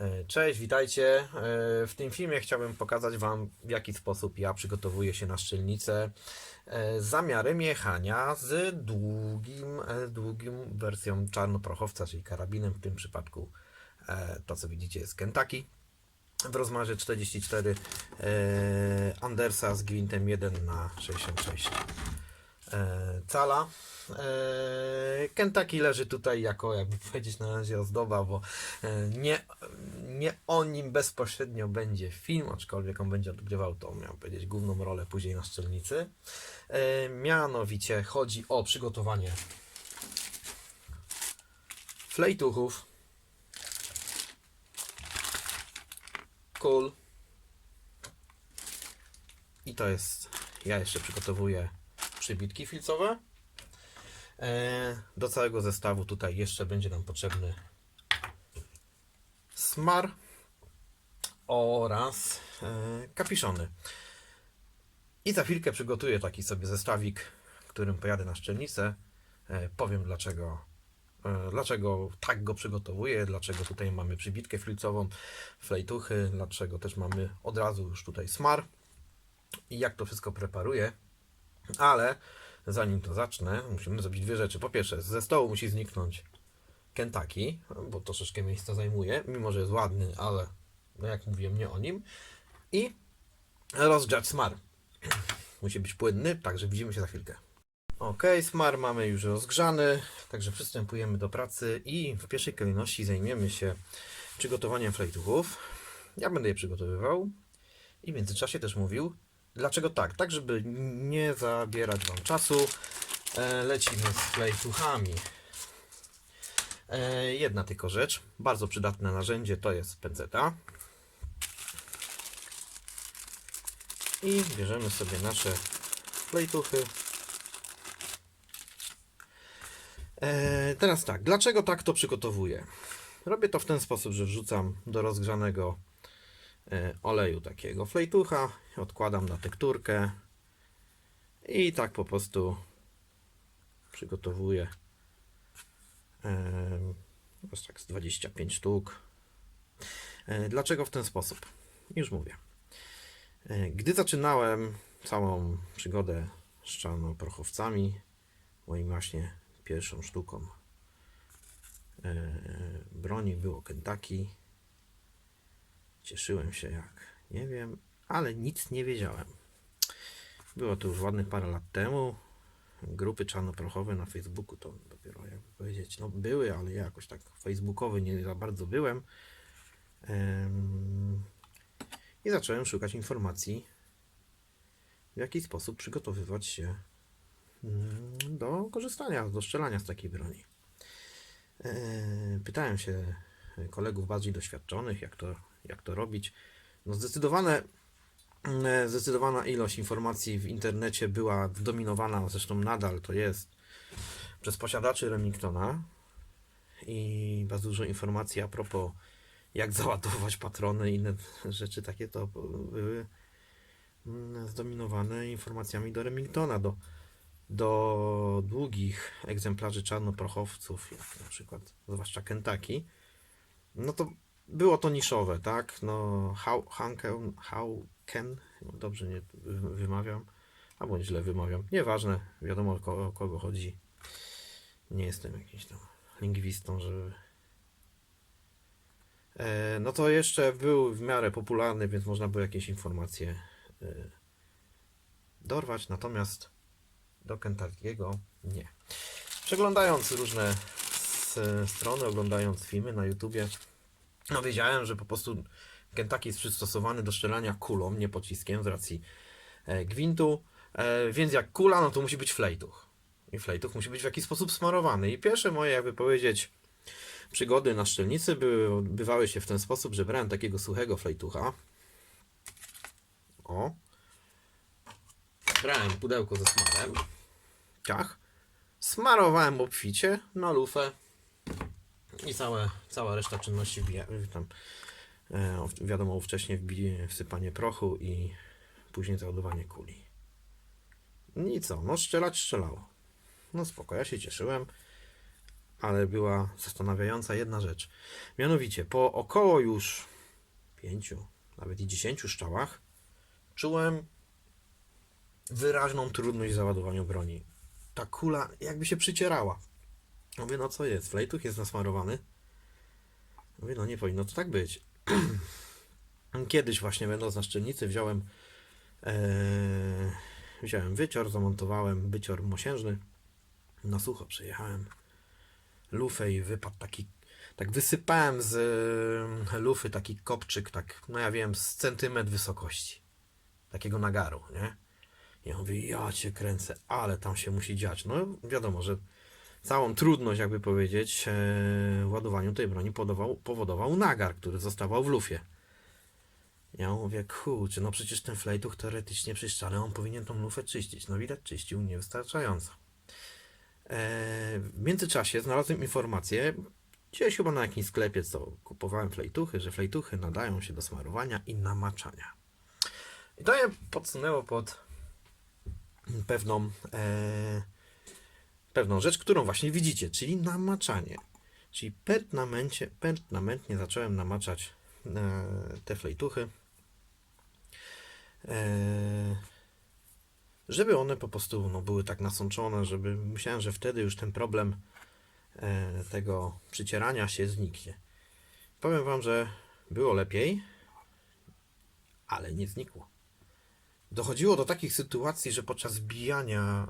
E, Cześć, witajcie. E, W tym filmie chciałbym pokazać Wam, w jaki sposób ja przygotowuję się na szczelnicę e, z zamiarem jechania z długim, e, długim wersją czarnoprochowca, czyli karabinem. W tym przypadku e, to, co widzicie, jest Kentucky w rozmiarze 44 e, Andersa z gwintem 1 na 66 e, cala. E, Kentucky leży tutaj jako, jakby powiedzieć, na razie ozdoba, bo e, nie, nie o nim bezpośrednio będzie film, aczkolwiek on będzie odgrywał tą, miał powiedzieć, główną rolę później na szczelnicy. E, Mianowicie chodzi o przygotowanie flejtuchów, kul i to jest, ja jeszcze przygotowuję przybitki filcowe. E, Do całego zestawu tutaj jeszcze będzie nam potrzebny smar oraz e, kapiszony. I za chwilkę przygotuję taki sobie zestawik, którym pojadę na szczelnicę. E, Powiem dlaczego, dlaczego tak go przygotowuję, dlaczego tutaj mamy przybitkę filcową, flejtuchy, dlaczego też mamy od razu już tutaj smar i jak to wszystko preparuję. Ale zanim to zacznę, musimy zrobić dwie rzeczy. Po pierwsze, ze stołu musi zniknąć Kentucky, bo troszeczkę miejsca zajmuje, mimo że jest ładny, ale no jak mówiłem, nie o nim. I rozgrzać smar. Musi być płynny, także widzimy się za chwilkę. Ok, smar mamy już rozgrzany, także przystępujemy do pracy i w pierwszej kolejności zajmiemy się przygotowaniem flejtuchów. Ja będę je przygotowywał i w międzyczasie też mówił, dlaczego tak. Tak, żeby nie zabierać Wam czasu, e, lecimy z flejtuchami. E, Jedna tylko rzecz, bardzo przydatne narzędzie to jest pędzeta. I bierzemy sobie nasze flejtuchy. E, teraz tak, dlaczego tak to przygotowuję? Robię to w ten sposób, że wrzucam do rozgrzanego oleju takiego flejtucha, odkładam na tekturkę i tak po prostu przygotowuję e, jest tak z 25 sztuk. E, Dlaczego w ten sposób? Już mówię. Gdy zaczynałem całą przygodę z czarnoprochowcami, moim właśnie pierwszą sztuką broni było Kentucky. Cieszyłem się jak nie wiem, ale nic nie wiedziałem. Było to już ładnych parę lat temu. Grupy czarnoprochowe na Facebooku to dopiero jakby powiedzieć, no były, ale ja jakoś tak facebookowy nie za bardzo byłem. Em, I zacząłem szukać informacji, w jaki sposób przygotowywać się mm, do korzystania, do strzelania z takiej broni. E, Pytałem się kolegów bardziej doświadczonych, jak to, jak to robić. No zdecydowane, e, zdecydowana ilość informacji w internecie była zdominowana, zresztą nadal to jest, przez posiadaczy Remingtona i bardzo dużo informacji a propos jak załadować patrony i inne rzeczy takie to były mm, zdominowane informacjami do Remingtona, do, do długich egzemplarzy czarnoprochowców, jak na przykład zwłaszcza Kentucky, no to było to niszowe, tak? No, can, no dobrze nie wy- wymawiam, albo źle wymawiam, nieważne, wiadomo o kogo, o kogo chodzi. Nie jestem jakimś tam lingwistą, żeby. E, no to jeszcze był w miarę popularny, więc można było jakieś informacje e, dorwać, natomiast do Kentuckiego nie. Przeglądając różne strony, oglądając filmy na YouTubie, no wiedziałem, że po prostu Kentucky jest przystosowany do strzelania kulą, nie pociskiem z racji e, gwintu, e, więc jak kula, no to musi być flejtuch. I flejtuch musi być w jakiś sposób smarowany. I pierwsze moje, jakby powiedzieć, przygody na szczelnicy były, odbywały się w ten sposób, że brałem takiego suchego flejtucha. O. Brałem pudełko ze smarem. Ciach. Smarowałem obficie na lufę. I całe, cała reszta czynności tam, e, wiadomo, wcześniej wbili wsypanie prochu i później załadowanie kuli. I co? No strzelać strzelało. No spoko, ja się cieszyłem. ale była zastanawiająca jedna rzecz. Mianowicie, po około już pięciu, nawet i dziesięciu strzałach, czułem wyraźną trudność w załadowaniu broni. Ta kula jakby się przycierała. Mówię, no co jest? Flejtuch jest nasmarowany. Mówię, no nie powinno to tak być. Kiedyś właśnie będąc na szczelnicy wziąłem e, wziąłem wycior, zamontowałem wycior mosiężny. Na sucho przyjechałem lufę i wypadł taki tak wysypałem z e, lufy taki kopczyk, tak, no ja wiem, z centymetr wysokości. Takiego nagaru, nie? Ja mówię, ja cię kręcę, ale tam się musi dziać. No wiadomo, że całą trudność, jakby powiedzieć, e, ładowaniu tej broni powodował, powodował nagar, który zostawał w lufie. Ja mówię, kurczę, no przecież ten flejtuch teoretycznie przyszczany, on powinien tą lufę czyścić. No widać, czyścił niewystarczająco. E, w międzyczasie znalazłem informację, gdzieś chyba na jakimś sklepie, co kupowałem flejtuchy, że flejtuchy nadają się do smarowania i namaczania. I to je podsunęło pod pewną, e, pewną rzecz, którą właśnie widzicie, czyli namaczanie. Czyli pertnamencie, pertnamentnie zacząłem namaczać e, te flejtuchy, e, żeby one po prostu no, były tak nasączone, żeby myślałem, że wtedy już ten problem e, tego przycierania się zniknie. Powiem Wam, że było lepiej, ale nie znikło. Dochodziło do takich sytuacji, że podczas bijania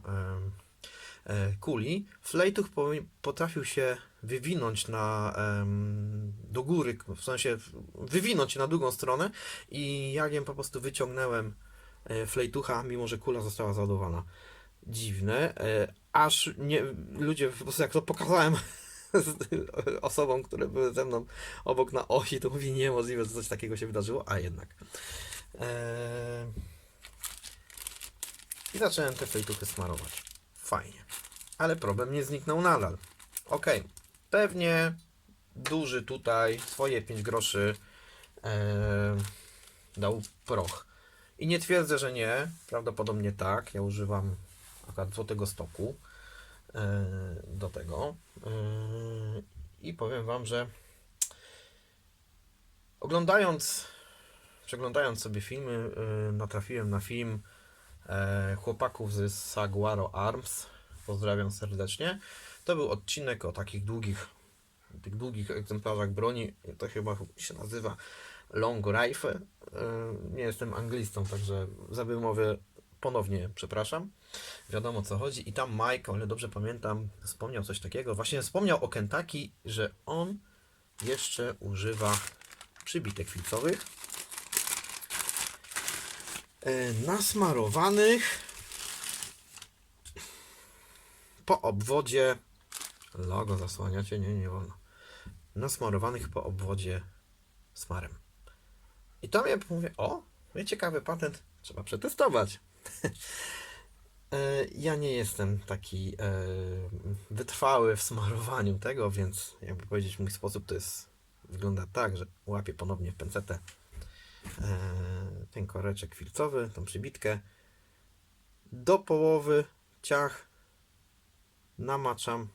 kuli flejtuch po, potrafił się wywinąć na, do góry, w sensie wywinąć na drugą stronę i jak jem po prostu wyciągnąłem e, flejtucha, mimo że kula została załadowana. Dziwne, e, aż nie, ludzie po prostu jak to pokazałem osobom, które były ze mną obok na osi, to mówi niemożliwe, że coś takiego się wydarzyło, a jednak. Eee... I zacząłem te fejtuchy smarować. Fajnie. Ale problem nie zniknął nadal. Ok, pewnie duży tutaj swoje 5 groszy e, dał proch. I nie twierdzę, że nie. Prawdopodobnie tak. Ja używam akurat złotego stoku e, do tego. E, I powiem Wam, że oglądając, przeglądając sobie filmy, e, natrafiłem na film chłopaków z Saguaro Arms. Pozdrawiam serdecznie. To był odcinek o takich długich, tych długich egzemplarzach broni. To chyba się nazywa Long Rifle. E, nie jestem anglistą, także za wymowę ponownie przepraszam. Wiadomo co chodzi. I tam Mike, o ile dobrze pamiętam, wspomniał coś takiego. Właśnie wspomniał o Kentucky, że on jeszcze używa przybitek filcowych e, nasmarowanych po obwodzie logo zasłaniacie, nie, nie wolno. Nasmarowanych po obwodzie smarem i to mnie mówię, o, ciekawy patent, trzeba przetestować. E, ja nie jestem taki e, wytrwały w smarowaniu tego, więc jakby powiedzieć mój sposób to jest wygląda tak, że łapię ponownie w pencetę e, ten koreczek filcowy, tą przybitkę. Do połowy ciach namaczam.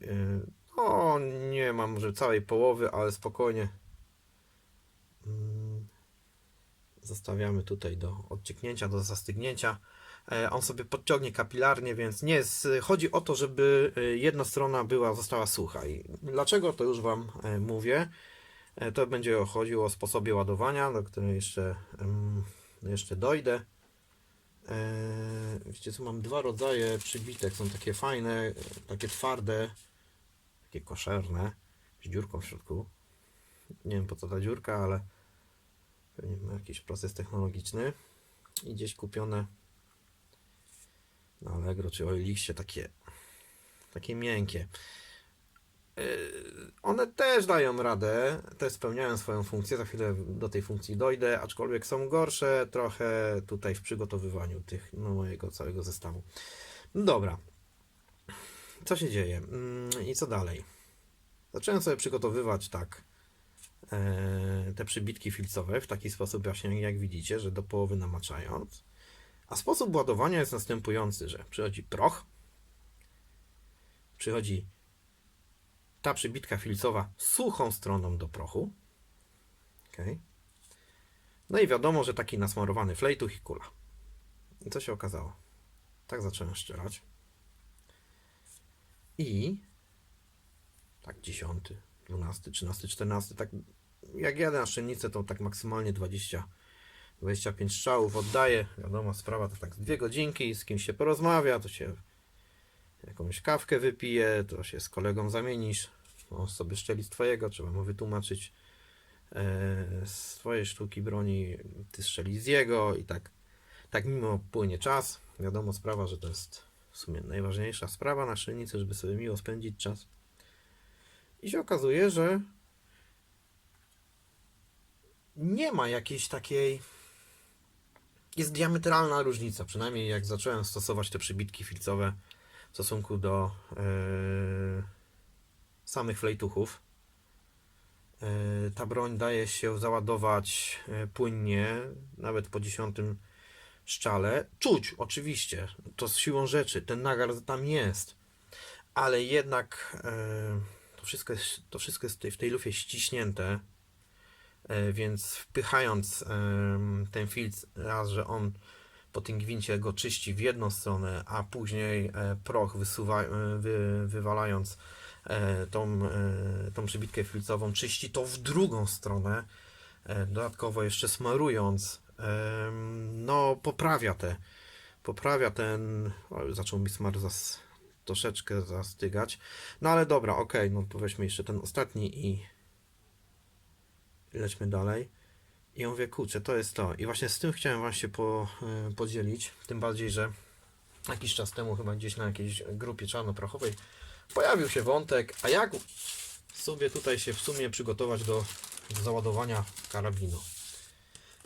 Yy, No, nie mam może całej połowy, ale spokojnie. Mm, Zostawiamy tutaj do odcieknięcia, do zastygnięcia. E, On sobie podciągnie kapilarnie, więc nie jest. Chodzi o to, żeby e, jedna strona była, została sucha. I dlaczego to już Wam e, mówię? E, To będzie chodziło o sposobie ładowania, do której jeszcze, jeszcze dojdę. E, Wiecie co, mam dwa rodzaje przybitek, są takie fajne, takie twarde, takie koszerne, z dziurką w środku. Nie wiem po co ta dziurka, ale pewnie ma jakiś proces technologiczny. I gdzieś kupione na Allegro czy Oilixie takie, takie miękkie. Yy, One też dają radę, też spełniają swoją funkcję, za chwilę do tej funkcji dojdę, aczkolwiek są gorsze trochę tutaj w przygotowywaniu tych, no, mojego całego zestawu. Dobra, co się dzieje Mm, i co dalej? Zacząłem sobie przygotowywać tak e, te przybitki filcowe w taki sposób właśnie jak widzicie, że do połowy namaczając. A sposób ładowania jest następujący, że przychodzi proch, przychodzi ta przybitka filcowa suchą stroną do prochu. Okay. No i wiadomo, że taki nasmarowany flejtuch i kula. I co się okazało? Tak zacząłem szczerać. I tak 10, 12, 13, 14, tak jak jadę na szczelnicę, to tak maksymalnie 20, 25 strzałów oddaję. Wiadomo, sprawa to tak dwie godzinki, z kimś się porozmawia, to się jakąś kawkę wypije, to się z kolegą zamienisz. On sobie szczeli z twojego, trzeba mu wytłumaczyć e, swoje sztuki broni, ty strzeli z jego i tak, tak mimo płynie czas. Wiadomo, sprawa, że to jest w sumie najważniejsza sprawa na szczelnicy, żeby sobie miło spędzić czas. I się okazuje, że nie ma jakiejś takiej. Jest diametralna różnica, przynajmniej jak zacząłem stosować te przybitki filcowe w stosunku do e, samych flejtuchów. E, ta broń daje się załadować e, płynnie, nawet po dziesiątym szczale. Czuć, oczywiście, to z siłą rzeczy, ten nagar tam jest, ale jednak e, to wszystko jest, to wszystko jest tutaj w tej lufie ściśnięte, więc wpychając ten filtr, raz, że on po tym gwincie go czyści w jedną stronę, a później proch wysuwa, wy, wywalając tą, e, tą przybitkę filcową, czyści to w drugą stronę, e, dodatkowo jeszcze smarując, no poprawia te, poprawia ten, o, zaczął mi smar zas, troszeczkę zastygać, no ale dobra, okej, no to weźmy jeszcze ten ostatni i lećmy dalej. I ja mówię, kurczę, to jest to. I właśnie z tym chciałem Wam się po, e, podzielić. Tym bardziej, że jakiś czas temu, chyba gdzieś na jakiejś grupie czarnoprochowej, pojawił się wątek, a jak sobie tutaj się w sumie przygotować do, do załadowania karabinu.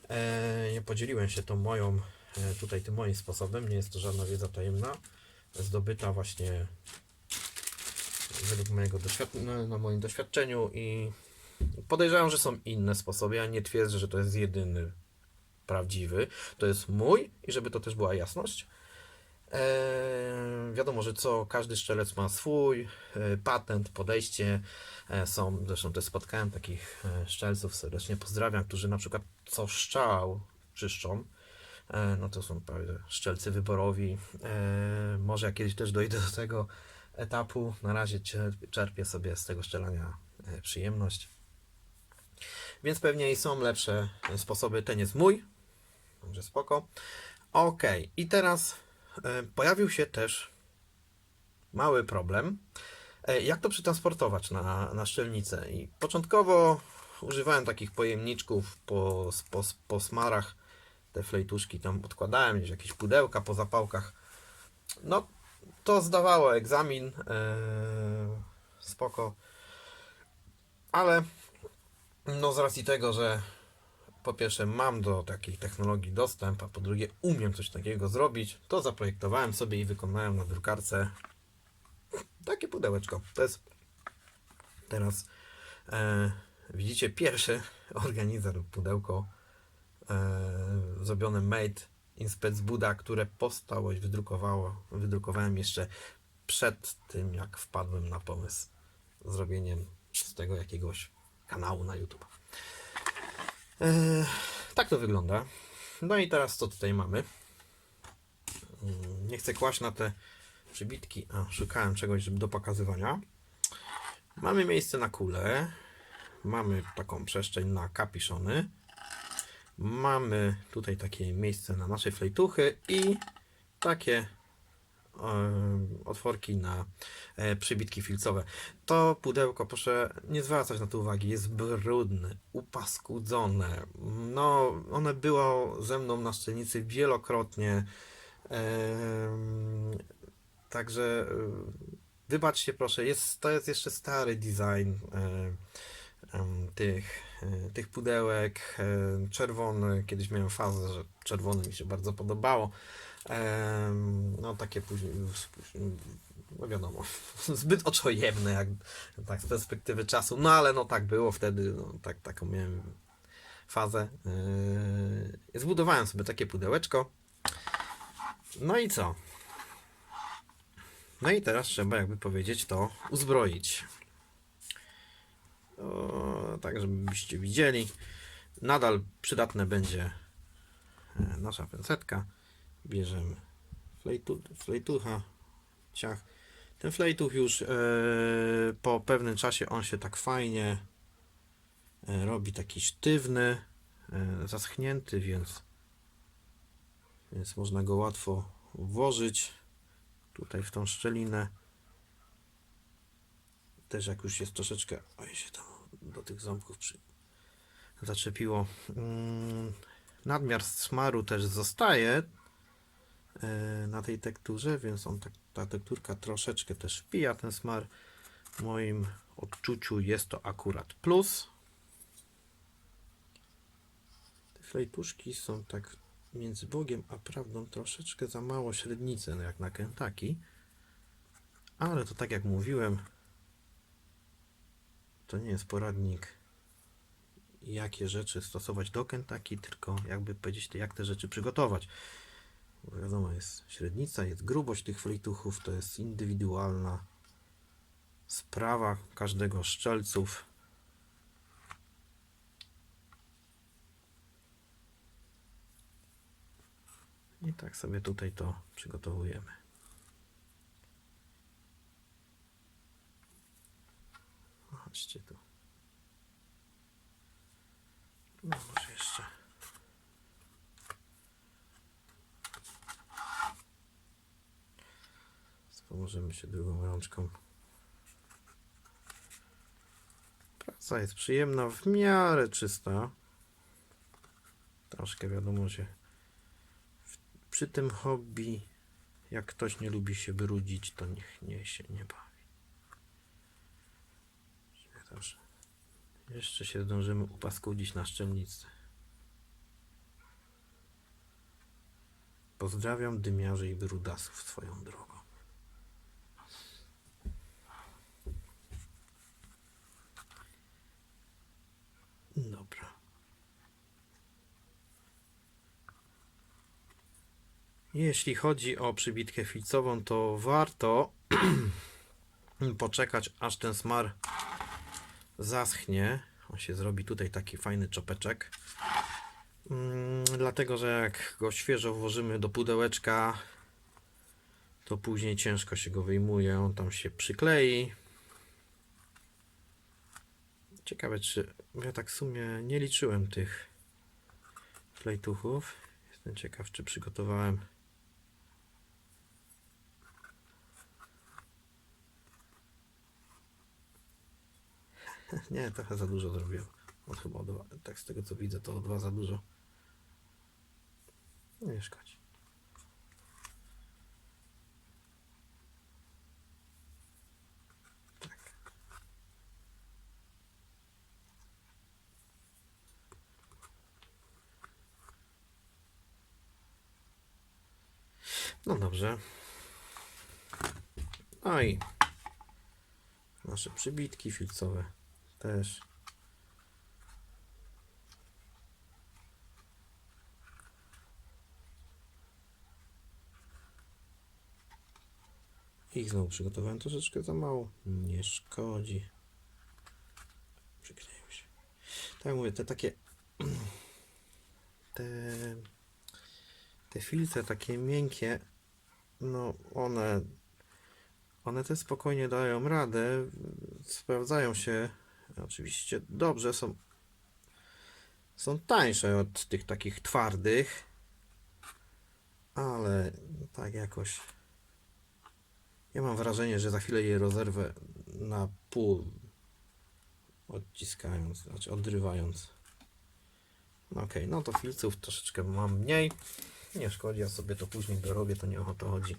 E, ja podzieliłem się tą moją, e, tutaj tym moim sposobem. Nie jest to żadna wiedza tajemna. Zdobyta właśnie według mojego doświadczenia, na moim doświadczeniu i Podejrzewam, że są inne sposoby. Ja nie twierdzę, że to jest jedyny prawdziwy. To jest mój i żeby to też była jasność. Eee, wiadomo, że co każdy szczelec ma swój e, patent, podejście. E, są, zresztą też spotkałem takich e, szczelców, serdecznie pozdrawiam, którzy na przykład co szczał czyszczą. E, no to są prawie szczelcy wyborowi. E, może jak kiedyś też dojdę do tego etapu. Na razie czerpię sobie z tego szczelania e, przyjemność. Więc pewnie i są lepsze sposoby. Ten jest mój. Dobrze, spoko. Ok, i teraz e, pojawił się też mały problem. E, jak to przetransportować na, na szczelnicę? I początkowo używałem takich pojemniczków po, po, po smarach. Te flejtuszki tam odkładałem, gdzieś jakieś pudełka po zapałkach. No, to zdawało egzamin. E, spoko. Ale no z racji tego, że po pierwsze mam do takiej technologii dostęp, a po drugie umiem coś takiego zrobić, to zaprojektowałem sobie i wykonałem na drukarce takie pudełeczko. To jest teraz e, widzicie pierwszy organizer pudełko e, zrobione made in Buda, które powstało i wydrukowało, wydrukowałem jeszcze przed tym jak wpadłem na pomysł zrobieniem z tego jakiegoś kanału na YouTube. Eee, tak to wygląda. No i teraz co tutaj mamy? Mm, Nie chcę kłaść na te przybitki. A, szukałem czegoś do pokazywania. Mamy miejsce na kulę. Mamy taką przestrzeń na kapiszony. Mamy tutaj takie miejsce na nasze flejtuchy i takie otworki na e, przybitki filcowe. To pudełko, proszę nie zwracać na to uwagi, jest brudne, upaskudzone. No, one było ze mną na szczelnicy wielokrotnie. Także e, wybaczcie proszę, jest, to jest jeszcze stary design e, tych, e, tych pudełek. E, Czerwony, kiedyś miałem fazę, że czerwony mi się bardzo podobało. No takie później, no wiadomo, zbyt oczojebne jak tak z perspektywy czasu, no ale no tak było wtedy, no, tak, taką miałem fazę. Zbudowałem sobie takie pudełeczko. No i co? No i teraz trzeba, jakby powiedzieć, to uzbroić. O, tak, żebyście widzieli. Nadal przydatne będzie e, nasza pensetka. Bierzemy flejtu, flejtucha, ciach. Ten flejtuch już e, po pewnym czasie on się tak fajnie e, robi taki sztywny, e, zaschnięty, więc, więc można go łatwo włożyć tutaj w tą szczelinę. Też jak już jest troszeczkę, oj się tam do tych ząbków przy, zaczepiło. Mm, nadmiar smaru też zostaje na tej tekturze, więc on tak, ta tekturka troszeczkę też wpija ten smar. W moim odczuciu jest to akurat plus. Te flejtuszki są tak między Bogiem a prawdą troszeczkę za mało średnice, no jak na Kentucky. Ale to tak jak mówiłem, to nie jest poradnik jakie rzeczy stosować do Kentucky, tylko jakby powiedzieć jak te rzeczy przygotować. Bo wiadomo, jest średnica, jest grubość tych flejtuchów, to jest indywidualna sprawa każdego z szczelców. I tak sobie tutaj to przygotowujemy. Chodźcie tu. No może jeszcze. Pomożemy się drugą rączką. Praca jest przyjemna, w miarę czysta. Troszkę wiadomo, że w, przy tym hobby, jak ktoś nie lubi się brudzić, to niech nie się nie bawi. Dobrze. Jeszcze się zdążymy upaskudzić na szczelnicy. Pozdrawiam dymiarzy i brudasów swoją drogą. Dobra. Jeśli chodzi o przybitkę filcową, to warto poczekać aż ten smar zaschnie. On się zrobi tutaj taki fajny czopeczek. Mm, dlatego, że jak go świeżo włożymy do pudełeczka, to później ciężko się go wyjmuje. On tam się przyklei. Ciekawe, czy ja tak w sumie nie liczyłem tych flejtuchów. Jestem ciekaw, czy przygotowałem. Nie, trochę za dużo zrobiłem. On chyba dwa, tak z tego co widzę, to dwa za dużo. Nie szkodzi. Tak. No dobrze. No i nasze przybitki filcowe też. Ich znowu przygotowałem troszeczkę za mało. Nie szkodzi. Przykleją się. Tak mówię, te takie te te filtry takie miękkie no one one też spokojnie dają radę sprawdzają się oczywiście dobrze są są tańsze od tych takich twardych ale tak jakoś ja mam wrażenie, że za chwilę je rozerwę na pół odciskając, znaczy odrywając. No okej, no to filców troszeczkę mam mniej. Nie szkodzi, ja sobie to później dorobię, to nie o to chodzi.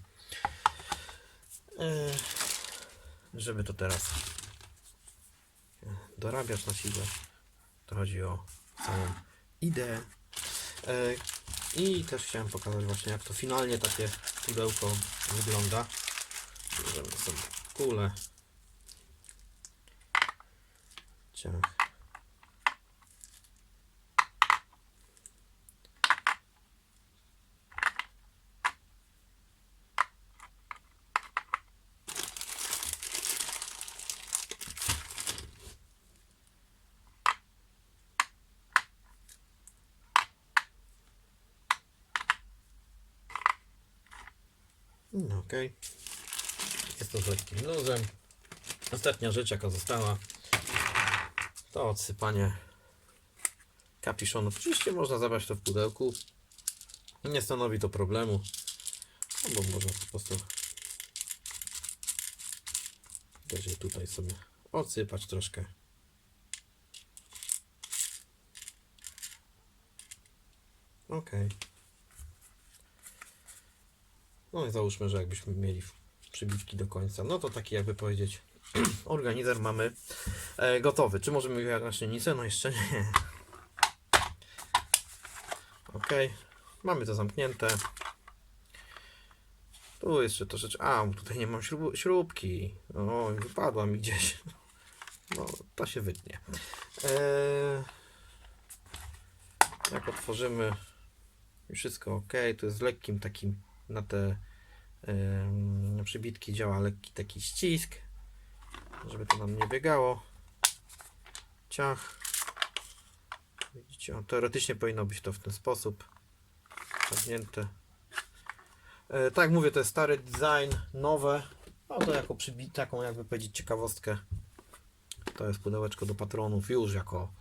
Eee, żeby to teraz dorabiać na siłę. To chodzi o całą ideę. E, I też chciałem pokazać właśnie jak to finalnie takie pudełko wygląda. Bierzemy sobie kulę. Ciach. No okej. Jest to z lekkim luzem. Ostatnia rzecz jaka została to odsypanie kapiszonów. Oczywiście można zabrać to w pudełku. Nie stanowi to problemu. Albo można po prostu też je tutaj sobie odsypać troszkę. Ok. No i załóżmy, że jakbyśmy mieli przybitki do końca, no to taki jakby powiedzieć organizer mamy e, gotowy. Czy możemy wyjechać na szynnicę? No jeszcze nie. Ok. Mamy to zamknięte. Tu jeszcze troszeczkę. A, tutaj nie mam śrub śrubki. O, wypadła mi gdzieś. No, to się wytnie. Eee, jak otworzymy, wszystko ok. Tu jest lekkim takim na te em, przybitki działa lekki taki ścisk, żeby to nam nie biegało. Ciach. Widzicie, o, teoretycznie powinno być to w ten sposób. Zamknięte. E, tak mówię, to jest stary design, nowe. No to jako taką jakby powiedzieć ciekawostkę. To jest pudełeczko do patronów już jako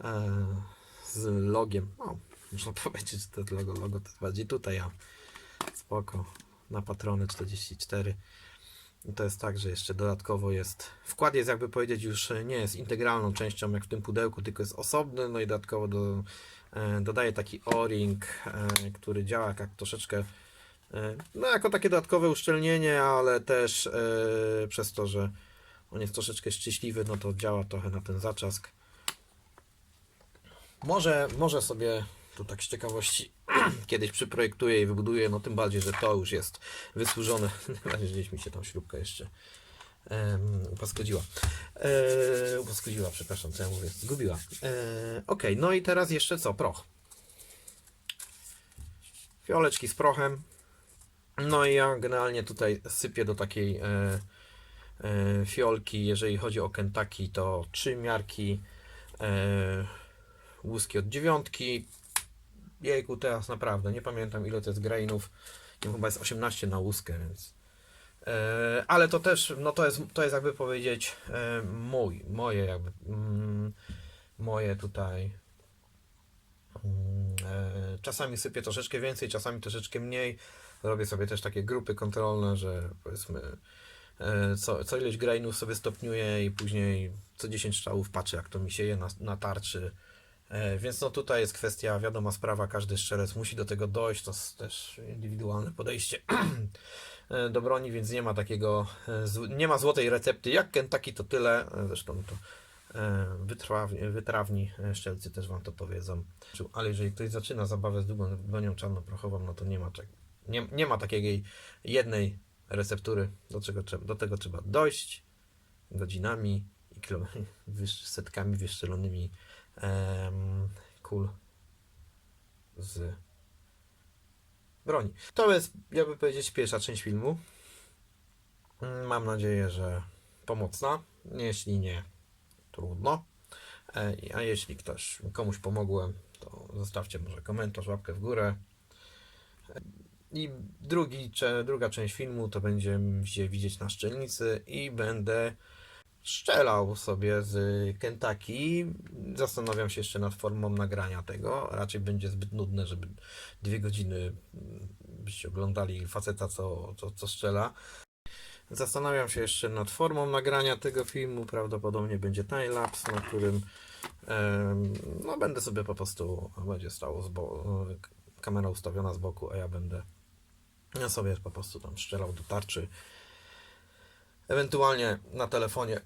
e, z logiem. No, można powiedzieć, że to logo, logo to bardziej tutaj, a spoko. Na patrony 44. I to jest tak, że jeszcze dodatkowo jest. Wkład jest jakby powiedzieć już nie jest integralną częścią jak w tym pudełku, tylko jest osobny. No i dodatkowo do, e, taki o-ring, e, który działa jak troszeczkę e, no jako takie dodatkowe uszczelnienie, ale też e, przez to, że on jest troszeczkę szczęśliwy, no to działa trochę na ten zaczask. Może, może sobie tu tak z ciekawości kiedyś przyprojektuję i wybuduję, no tym bardziej, że to już jest wysłużone. Gdzieś mi się tam śrubka jeszcze um, upaskodziła. E, przepraszam, co ja mówię, zgubiła. E, ok, no i teraz jeszcze co? Proch. Fioleczki z prochem. No i ja generalnie tutaj sypię do takiej e, e, fiolki, jeżeli chodzi o Kentucky, to trzy miarki e, łuski od dziewiątki. Jejku, teraz naprawdę, nie pamiętam ile to jest grainów. Nie chyba jest 18 na łuskę, więc... E, ale to też, no to jest, to jest jakby powiedzieć e, mój, moje jakby, mm, moje tutaj mm, e, czasami sypię troszeczkę więcej, czasami troszeczkę mniej. Robię sobie też takie grupy kontrolne, że powiedzmy co, co ileś grainów sobie stopniuję i później co 10 strzałów patrzę jak to mi się je na, na tarczy. E, Więc no tutaj jest kwestia, wiadoma sprawa, każdy strzelec musi do tego dojść, to jest też indywidualne podejście e, do broni, więc nie ma takiego, e, nie ma złotej recepty, jak Kentucky to tyle, zresztą to wytrawni, wytrawni szczelcy też Wam to powiedzą. Ale jeżeli ktoś zaczyna zabawę z długą bronią czarnoprochową, no to nie ma, nie, nie ma takiej jednej receptury, do, czego, do tego trzeba dojść godzinami i setkami wyszczelonymi kul z broni. To jest, jakby powiedzieć, pierwsza część filmu. Mam nadzieję, że pomocna. Jeśli nie, trudno. E, A jeśli ktoś komuś pomogłem, to zostawcie może komentarz, łapkę w górę. I drugi, druga część filmu to będziecie widzieć na szczelnicy i będę strzelał sobie z Kentucky. Zastanawiam się jeszcze nad formą nagrania tego. Raczej będzie zbyt nudne, żeby dwie godziny mm, byście oglądali faceta, co, co, co strzela. Zastanawiam się jeszcze nad formą nagrania tego filmu. Prawdopodobnie będzie timelapse, na którym no, będę sobie po prostu, będzie stało z bo- kamera ustawiona z boku, a ja będę ja sobie po prostu tam strzelał do tarczy. Ewentualnie na telefonie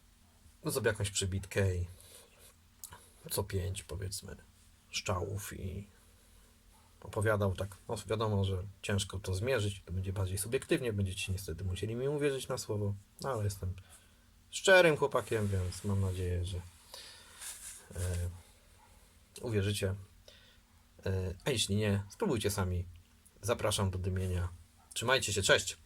sobie jakąś przybitkę i co pięć powiedzmy szczałów i opowiadał tak, no wiadomo, że ciężko to zmierzyć, to będzie bardziej subiektywnie, będziecie niestety musieli mi uwierzyć na słowo, no, ale jestem szczerym chłopakiem, więc mam nadzieję, że e, uwierzycie. E, a jeśli nie, spróbujcie sami. Zapraszam do dymienia. Trzymajcie się, cześć!